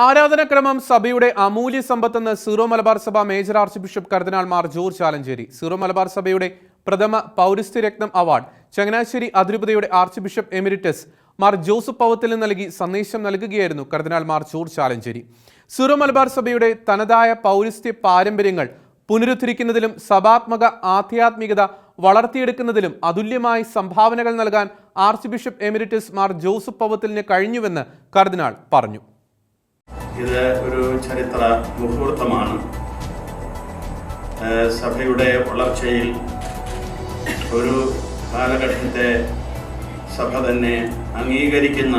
ആരാധനക്രമം സഭയുടെ അമൂല്യ സമ്പത്തെന്ന് സീറോ മലബാർ സഭ major archbishop കർദിനാൾ Mar George Alencherry Syro Malabar സഭയുടെ പ്രഥമ പൗരസ്ത്യ രത്നം അവാർഡ്. ചങ്ങനാശ്ശേരി അതിരൂപതയുടെ archbishop emeritus Mar Joseph Powathil നൽകി സന്ദേശം നൽകുകയായിരുന്നു കർദിനാൾ മാർ ജോർജ് ആലഞ്ചേരി സീറോ മലബാർ സഭയുടെ തനതായ പൗരസ്ത്യ പാരമ്പര്യങ്ങൾ പുനരുദ്ധരിക്കുന്നതിലും സഭാത്മക ആധ്യാത്മികത വളർത്തിയെടുക്കുന്നതിലും അതുല്യമായി സംഭാവനകൾ നൽകാൻ archbishop emeritus Mar Joseph പവത്തിലിന് കഴിഞ്ഞുവെന്ന് കർദിനാൾ പറഞ്ഞു. ഇത് ഒരു ചരിത്ര മുഹൂർത്തമാണ്. സഭയുടെ വളർച്ചയിൽ ഒരു കാലഘട്ടത്തെ സഭ തന്നെ അംഗീകരിക്കുന്ന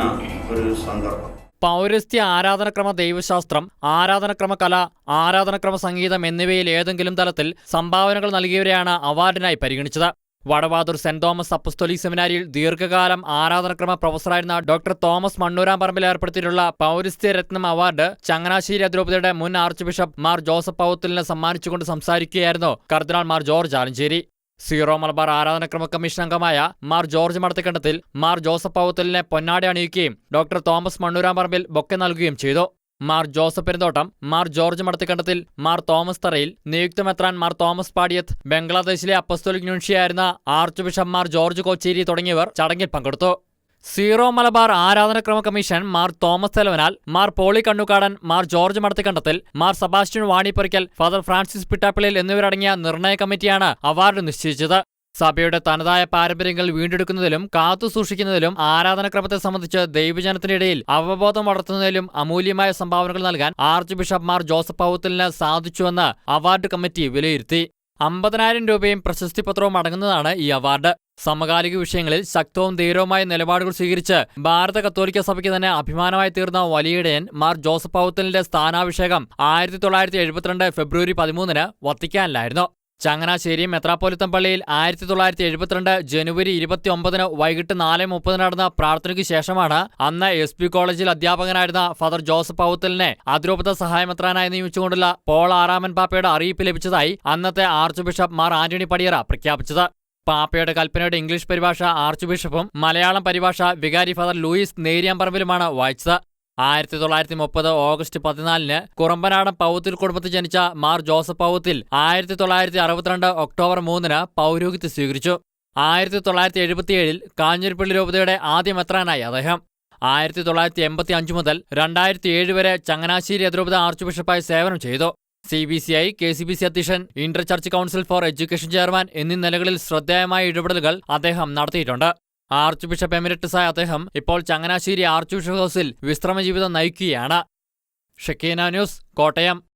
ഒരു സന്ദർഭം. പൗരസ്ത്യ ആരാധനക്രമ ദൈവശാസ്ത്രം ആരാധനക്രമ കല ആരാധനക്രമ സംഗീതം എന്നിവയിൽ ഏതെങ്കിലും തലത്തിൽ സംഭാവനകൾ നൽകിയവരെയാണ് അവാർഡിനായി പരിഗണിച്ചത്. വടവാതൂർ സെന്റ് തോമസ് അപ്പസ്തോലി സെമിനാരിയിൽ ദീർഘകാലം ആരാധനക്രമ പ്രൊഫസറായിരുന്ന ഡോക്ടർ തോമസ് മണ്ണൂരാമ്പറമ്പിൽ ഏർപ്പെടുത്തിയിട്ടുള്ള പൗരസ്ത്യ രത്നം അവാർഡ് ചങ്ങനാശ്ശേരി അതിരൂപതയുടെ മുൻ ആർച്ച് ബിഷപ്പ് മാർ ജോസഫ് പൗത്തലിനെ സമ്മാനിച്ചുകൊണ്ട് സംസാരിക്കുകയായിരുന്നു കർദിനാൾ മാർ ജോർജ് ആലഞ്ചേരി. സീറോ മലബാർ ആരാധനക്രമ കമ്മീഷൻ അംഗമായ മാർ ജോർജ് മടത്തിക്കണ്ടത്തിൽ മാർ ജോസഫ് പൗത്തലിനെ പൊന്നാടി അണിയിക്കുകയും ഡോക്ടർ തോമസ് മണ്ണൂരാമ്പറമ്പിൽ ബൊക്കെ നൽകുകയും ചെയ്തു. Mar Joseph Perumthottam Mar George Madathikandathil Mar Thomas Tharayil നിയുക്ത മെത്രാൻ മാർ തോമസ് പാടിയത്ത് ബംഗ്ലാദേശിലെ അപ്പസ്തോലിക് ന്യൂൻഷിയായിരുന്ന archbishop Mar George Kocherry തുടങ്ങിയവർ ചടങ്ങിൽ പങ്കെടുത്തു. സീറോ മലബാർ ആരാധനക്രമ കമ്മീഷൻ മാർ തോമസ് തലവനാൽ Mar Pauly Kannookadan Mar George Madathikandathil Mar Sebastian Vaniyapurackal father Francis Pittappillil എന്നിവരടങ്ങിയ നിർണയ കമ്മിറ്റിയാണ് അവാർഡ് നിശ്ചയിച്ചത്. സഭയുടെ തനതായ പാരമ്പര്യങ്ങൾ വീണ്ടെടുക്കുന്നതിലും കാത്തുസൂക്ഷിക്കുന്നതിലും ആരാധനക്രമത്തെ സംബന്ധിച്ച് ദൈവജനത്തിനിടയിൽ അവബോധം വളർത്തുന്നതിലും അമൂല്യമായ സംഭാവനകൾ നൽകാൻ ആർച്ച് ബിഷപ്പ് മാർ ജോസഫ് പൗത്തലിന് സാധിച്ചുവെന്ന് അവാർഡ് കമ്മിറ്റി വിലയിരുത്തി. അമ്പതിനായിരം രൂപയും പ്രശസ്തി പത്രവും അടങ്ങുന്നതാണ് ഈ അവാർഡ്. സമകാലിക വിഷയങ്ങളിൽ ശക്തവും ധീരവുമായ നിലപാടുകൾ സ്വീകരിച്ച് ഭാരത കത്തോലിക്ക സഭയ്ക്ക് തന്നെ അഭിമാനമായി തീർന്ന വലിയിടയൻ മാർ ജോസഫ് പൗത്തലിന്റെ സ്ഥാനാഭിഷേകം ആയിരത്തി തൊള്ളായിരത്തി എഴുപത്തിരണ്ട് ഫെബ്രുവരി പതിമൂന്നിന് വത്തിക്കാനിലായിരുന്നു. ചങ്ങനാശ്ശേരി മെത്രാപ്പോലിത്തം പള്ളിയിൽ ആയിരത്തി തൊള്ളായിരത്തി എഴുപത്തിരണ്ട് ജനുവരി ഇരുപത്തി ഒമ്പതിന് വൈകിട്ട് നാല് മുപ്പതിന് നടന്ന പ്രാർത്ഥനയ്ക്ക് ശേഷമാണ് അന്ന് എസ് പി കോളേജിൽ അധ്യാപകനായിരുന്ന ഫാദർ ജോസഫ് പൗത്തലിനെ അതിരൂപത സഹായമെത്രാനായി നിയമിച്ചുകൊണ്ടുള്ള പോൾ ആറാമൻ പാപ്പയുടെ അറിയിപ്പ് ലഭിച്ചതായി അന്നത്തെ ആർച്ച് ബിഷപ്പ് മാർ ആന്റണി പടിയറ പ്രഖ്യാപിച്ചത്. പാപ്പയുടെ കൽപ്പനയുടെ ഇംഗ്ലീഷ് പരിഭാഷ ആർച്ച് ബിഷപ്പും മലയാളം പരിഭാഷ വികാരി ഫാദർ ലൂയിസ് നേരിയാമ്പറമ്പിലുമാണ് വായിച്ചത്. ആയിരത്തി തൊള്ളായിരത്തി മുപ്പത് ഓഗസ്റ്റ് പതിനാലിന് കുറമ്പനാടൻ പൗത്തിൽ കുടുംബത്തിൽ ജനിച്ച മാർ ജോസഫ് പൗത്തിൽ ആയിരത്തി തൊള്ളായിരത്തി അറുപത്തിരണ്ട് ഒക്ടോബർ മൂന്നിന് പൗരോഹിത്യം സ്വീകരിച്ചു. ആയിരത്തി തൊള്ളായിരത്തി എഴുപത്തിയേഴിൽ കാഞ്ഞിരപ്പള്ളി രൂപതയുടെ ആദ്യ മെത്രാനായി അദ്ദേഹം. ആയിരത്തി തൊള്ളായിരത്തി എൺപത്തി അഞ്ച് മുതൽ രണ്ടായിരത്തി ഏഴ് വരെ ചങ്ങനാശ്ശേരി അതിരൂപത ആർച്ച് ബിഷപ്പായി സേവനം ചെയ്തു. C B C I K C B C അധ്യക്ഷൻ inter church council for education chairman എന്നീ നിലകളിൽ ശ്രദ്ധേയമായ ഇടപെടലുകൾ അദ്ദേഹം നടത്തിയിട്ടുണ്ട്. ആർച്ച് ബിഷപ്പ് എമിരറ്റസായ അദ്ദേഹം ഇപ്പോൾ ചങ്ങനാശ്ശേരി ആർച്ച് ബിഷപ്പ് ഹൗസിൽ വിശ്രമ ജീവിതം നയിക്കുകയാണ്. ഷക്കീന ന്യൂസ് കോട്ടയം.